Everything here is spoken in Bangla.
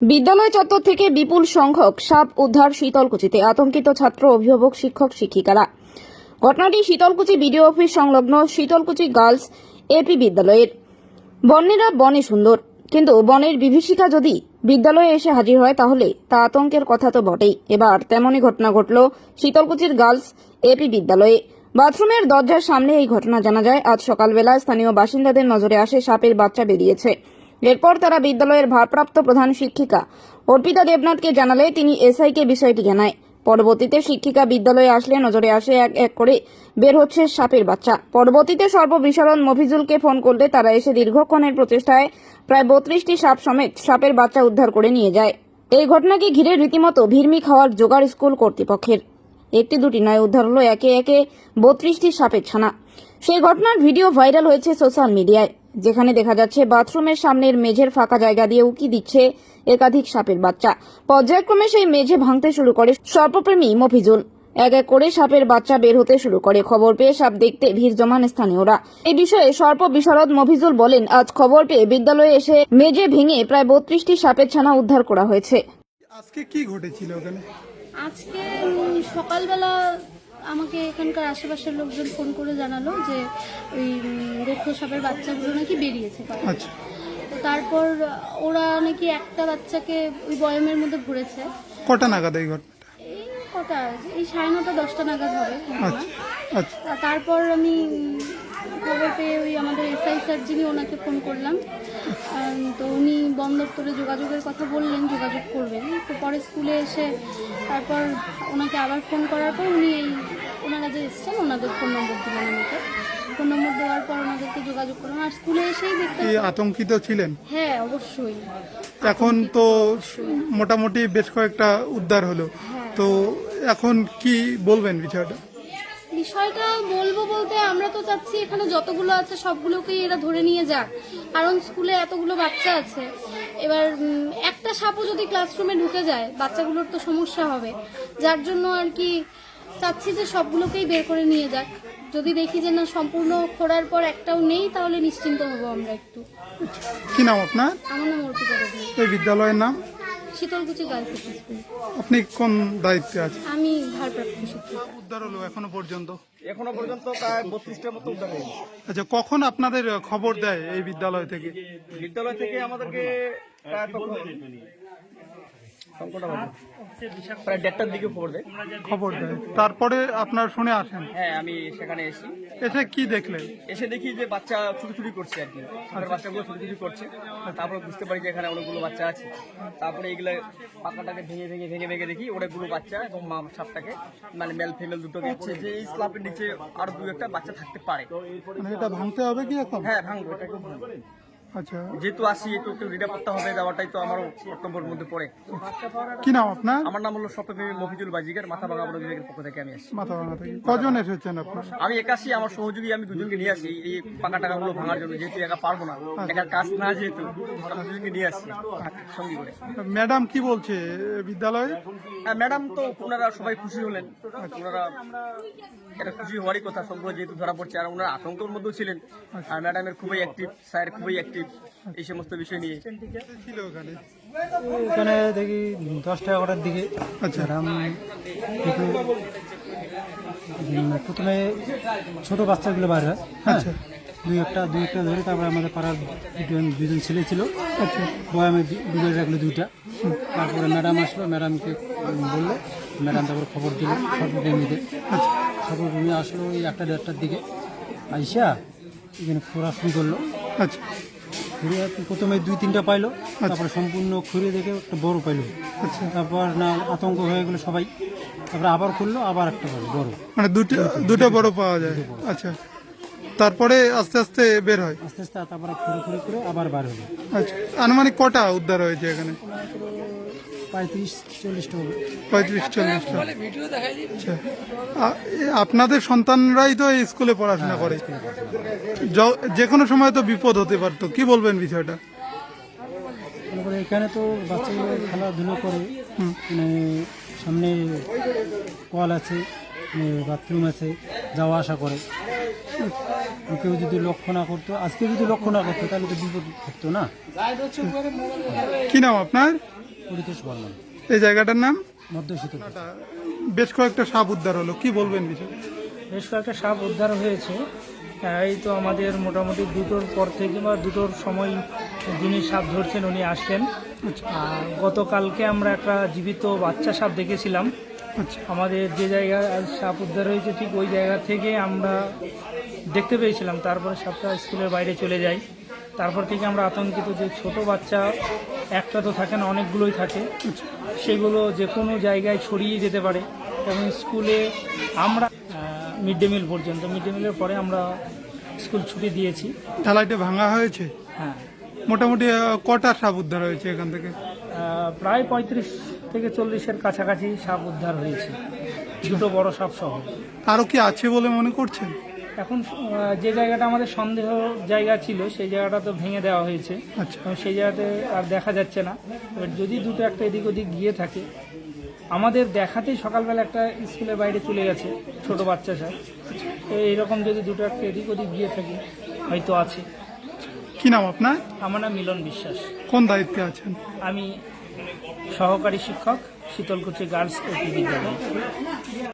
বিদ্যালয় চত্বর থেকে বিপুল সংখ্যক সাপ উদ্ধার শীতলকুচিতে আতঙ্কিত ছাত্র, অভিভাবক, শিক্ষক, শিক্ষিকারা। ঘটনাটি শীতলকুচি বিডিও অফিস সংলগ্ন শীতলকুচি গার্লস এপি বিদ্যালয়ের। বন্যেরা বনে সুন্দর, কিন্তু বনের বিভীষিকা যদি বিদ্যালয়ে এসে হাজির হয়, তাহলে তা আতঙ্কের কথা তো বটেই। এবার তেমনই ঘটনা ঘটল শীতলকুচির গার্লস এপি বিদ্যালয়ে। বাথরুমের দরজার সামনে এই ঘটনা জানা যায়। আজ সকালবেলা স্থানীয় বাসিন্দাদের নজরে আসে সাপের বাচ্চা বেরিয়েছে। এরপর তারা বিদ্যালয়ের ভারপ্রাপ্ত প্রধান শিক্ষিকা অর্পিতা দেবনাথকে জানালে তিনি এসআইকে বিষয়টি জানায়। পরবর্তীতে শিক্ষিকা বিদ্যালয়ে আসলে নজরে আসে এক এক করে বের হচ্ছে সাপের বাচ্চা। পরবর্তীতে সর্ববিশরণ মফিজুলকে ফোন করলে তারা এসে দীর্ঘক্ষণের প্রচেষ্টায় প্রায় বত্রিশটি সাপ সমেত সাপের বাচ্চা উদ্ধার করে নিয়ে যায়। এই ঘটনাকে ঘিরে রীতিমতো ভিড়মি খাওয়ার জোগাড় স্কুল কর্তৃপক্ষের। একটি দুটি নয় উদ্ধার হলো একে একে বত্রিশটি সাপের ছানা। সেই ঘটনার ভিডিও ভাইরাল হয়েছে সোশ্যাল মিডিয়ায়। যেখানে দেখা যাচ্ছে বাথরুমের সামনের মেঝের ফাঁকা জায়গা দিয়ে উকি দিচ্ছে একাধিক সাপের বাচ্চা। পর্যায়ক্রমে সেই মেঝে ভাঙতে শুরু করে সর্পপ্রেমী মফিজুল। এক এক করে সাপের বাচ্চা বের হতে শুরু করে। খবর পেয়ে সাপ দেখতে ভিড় জমান স্থানীয়রা। এই বিষয়ে সর্প বিশারদ মফিজুল বলেন আজ খবর পেয়ে বিদ্যালয়ে এসে মেঝে ভেঙে প্রায় বত্রিশটি সাপের ছানা উদ্ধার করা হয়েছে। আজকে কি ঘটেছিল ওখানে? আজকে সকালবেলা আমাকে এখানকার আশেপাশের লোকজন ফোন করে জানালো যে ওই রক্ষ সাপের বাচ্চাগুলো নাকি বেরিয়েছে আচ্ছা। তারপর ওরা নাকি একটা বাচ্চাকে ওই বয়মের মধ্যে ভরেছে। কটা নাগাদ এই ঘটনাটা? এই কটা এই সাড়ে নটা দশটা নাগাদ হবে আচ্ছা আচ্ছা। তারপর আমি খবর পেয়ে ওই আমাদের এসআই স্যার যিনি ওনাকে ফোন করলাম। তো উনি বন দপ্তরে যোগাযোগের কথা বললেন যোগাযোগ করবেন। তো পরে স্কুলে এসে তারপর ওনাকে আবার ফোন করার পর উনি এই ওনারা যে এসছেন ওনাদের ফোন নম্বর দিলেন আমাকে। ফোন নম্বর দেওয়ার পর ওনাদেরকে যোগাযোগ করলাম। আর স্কুলে এসেই দেখতে আতঙ্কিত ছিলেন? হ্যাঁ অবশ্যই। এখন তো মোটামুটি বেশ কয়েকটা উদ্ধার হলো। তো এখন কি বলবেন বিষয়টা বিষয়টা বলব বলতে আমরা তো চাচ্ছি এখানে যতগুলো আছে সবগুলোকেই এরা ধরে নিয়ে যাক। কারণ স্কুলে এতগুলো বাচ্চা আছে। এবার একটা সাপও যদি ক্লাসরুমে ঢুকে যায় বাচ্চাগুলোর তো সমস্যা হবে। যার জন্য আর কি চাচ্ছি যে সবগুলোকেই বের করে নিয়ে যাক। যদি দেখি যে না সম্পূর্ণ খোঁড়ার পর একটাও নেই তাহলে নিশ্চিন্ত হব আমরা একটু। কি নাম আপনার? আমার নাম অর্পিতা এই বিদ্যালয়ের নাম? Sitalkuchi girls school. আপনি কোন দায়িত্বে আছেন? আমি ভারপ্রাপ্ত শিক্ষক। উদ্ধার হলো এখনও পর্যন্ত? এখনও পর্যন্ত প্রায় বত্রিশটার মতো উদ্ধার হয়েছে আচ্ছা কখন আপনাদের খবর দেয় এই বিদ্যালয় থেকে? বিদ্যালয় থেকে আমাদেরকে প্রায় তখন? প্রায় দেড়টার দিকে খবর দেয়। খবর দেয়। তারপরে আপনারা শুনে আসেন। হ্যাঁ আমি সেখানে এসি এসে কি দেখলেন? এসে দেখি যে বাচ্চা ছুটি করছে আর কি আমার বাচ্চাগুলো ছুটি করছে। তারপরে বুঝতে পারি যে এখানে অনেকগুলো বাচ্চা আছে। তারপরে এগুলো পাকাটাকে ভেঙে ভেঙে ভেঙে ভেঙে দেখি। অনেকগুলো বাচ্চা এবং মা সাপটাকে। মানে মেল ফিমেল দুটো দিচ্ছে যে এই স্লাপের নিচে আরও দু একটা বাচ্চা থাকতে পারে। মানে এটা ভাঙতে হবে কি এখন? হ্যাঁ ভাঙবো এটা ভাঙবো। আচ্ছা। যেহেতু আসি একটু একটু নিরাপত্তা হবে দেওয়াটাই তো আমারও কর্তব্যের মধ্যে পড়ে। কি নাম আপনার? আমার নাম হলো সপ্তমী মফিজুল বাজিকার মাথা ভাঙা বড় বিভাগের পক্ষ থেকে আমি আসি মাথা ভাঙা থেকে। কজন এসেছেন আপনার? আমি একাশি আমার সহযোগী আমি দুজনকে নিয়ে আসি। এই পাকা টাকাগুলো ভাঙার জন্য যেহেতু একা পারব না একার কাজ না যেহেতু আমি দুজনকে নিয়ে আসি সঙ্গী করে। ম্যাডাম কি বলছে বিদ্যালয়ে? হ্যাঁ ম্যাডাম তো ওনারা সবাই খুশি হলেন। ওনারা এটা খুশি হওয়ারই কথা সবগুলো যেহেতু ধরা পড়ছে আর ওনারা আতঙ্কের মধ্যেও ছিলেন। আর ম্যাডামের খুবই অ্যাক্টিভ স্যার খুবই অ্যাক্টিভ এই সমস্ত বিষয় নিয়ে? ছিল ওখানে? এখানে দেখি দশটা এগারোটার দিকে। আচ্ছা। একটু প্রথমে ছোট বাচ্চাগুলো বার হয়। হ্যাঁ? আচ্ছা। দুই একটা দুই একটা ধরে তারপরে আমাদের পাড়ার দুজন দুজন ছেলে ছিল। আচ্ছা। বয়ামে ডুবে রাখল দুইটা। তারপরে ম্যাডাম আসলো ম্যাডামকে বলল ম্যাডাম তারপর খবর দিল সর্বপ্রেমীতে সর্বপ্রেমী আসলো ওই একটা দেড়টার দিকে। আইসা এখানে খোরা শুরু করল। আচ্ছা। প্রথমে দুই তিনটা পাইলো তারপরে সম্পূর্ণ খুঁড়িয়ে দেখে একটা বড় পাইলো। তারপর না আতঙ্ক হয়ে গেলো সবাই। তারপরে আবার খুললো আবার একটা পাইলো বড়। মানে দুটো দুটো বড় পাওয়া যায়। আচ্ছা। তারপরে আস্তে আস্তে বের হয়। আস্তে আস্তে তারপরে খুঁড়ে খুঁড়ে করে আবার বার হলো। আচ্ছা। আনুমানিক কটা উদ্ধার হয়েছে এখানে? পঁয়ত্রিশ চল্লিশটা হবে। পঁয়ত্রিশ চল্লিশটা আচ্ছা। আপনাদের সন্তানরাই তো এই স্কুলে পড়াশোনা করে। যে কোনো সময় তো বিপদ হতে পারতো। কি বলবেন বিষয়টা? এখানে তো বাচ্চাগুলো খেলাধুলো করে। মানে সামনে কল আছে বাথরুম আছে যাওয়া আসা করে। কেউ যদি লক্ষ্য না করতো আজকে যদি লক্ষ্য না করতো তাহলে তো বিপদ থাকতো না। কি নাম আপনার? পরিতোষ বর্মন। এই জায়গাটার নাম? মধ্য বেশ কয়েকটা সাপ উদ্ধার হলো কি বলবেন বিষয়? বেশ কয়েকটা সাপ উদ্ধার হয়েছে। এই তো আমাদের মোটামুটি দুটোর পর থেকে বা দুটোর সময় যিনি সাপ ধরছেন উনি আসলেন আর গতকালকে আমরা একটা জীবিত বাচ্চা সাপ দেখেছিলাম। আচ্ছা। আমাদের যে জায়গায় আজ সাপ উদ্ধার হয়েছে ঠিক ওই জায়গা থেকে আমরা দেখতে পেয়েছিলাম। তারপরে সাপটা স্কুলের বাইরে চলে যায়। তারপর থেকে আমরা আতঙ্কিত যে ছোট বাচ্চা একটা তো থাকে না অনেকগুলোই থাকে। সেগুলো যে কোনো জায়গায় ছড়িয়ে যেতে পারে এবং স্কুলে আমরা মিড ডে মিল পর্যন্ত মিড ডে মিলের পরে আমরা স্কুল ছুটি দিয়েছি। ঢালাইটা ভাঙা হয়েছে? হ্যাঁ। মোটামুটি কটা সাপ উদ্ধার হয়েছে এখান থেকে? প্রায় পঁয়ত্রিশ থেকে চল্লিশের কাছাকাছি সাপ উদ্ধার হয়েছে। দুটো বড় সাপ সহ। আরও কি আছে বলে মনে করছেন? এখন যে জায়গাটা আমাদের সন্দেহ জায়গা ছিল সেই জায়গাটা তো ভেঙে দেওয়া হয়েছে। আচ্ছা। সেই জায়গাতে আর দেখা যাচ্ছে না। এবার যদি দুটো একটা এদিক ওদিক গিয়ে থাকে আমাদের দেখাতেই সকালবেলা একটা স্কুলের বাইরে চলে গেছে ছোট বাচ্চা স্যার তো এইরকম যদি দুটো একটা এদিক ওদিক গিয়ে থাকে হয়তো আছে। কি নাম আপনার? আমার নাম মিলন বিশ্বাস। কোন দায়িত্বে আছেন? আমি সহকারী শিক্ষক শীতলকুচি গার্লস এপি বিদ্যালয়।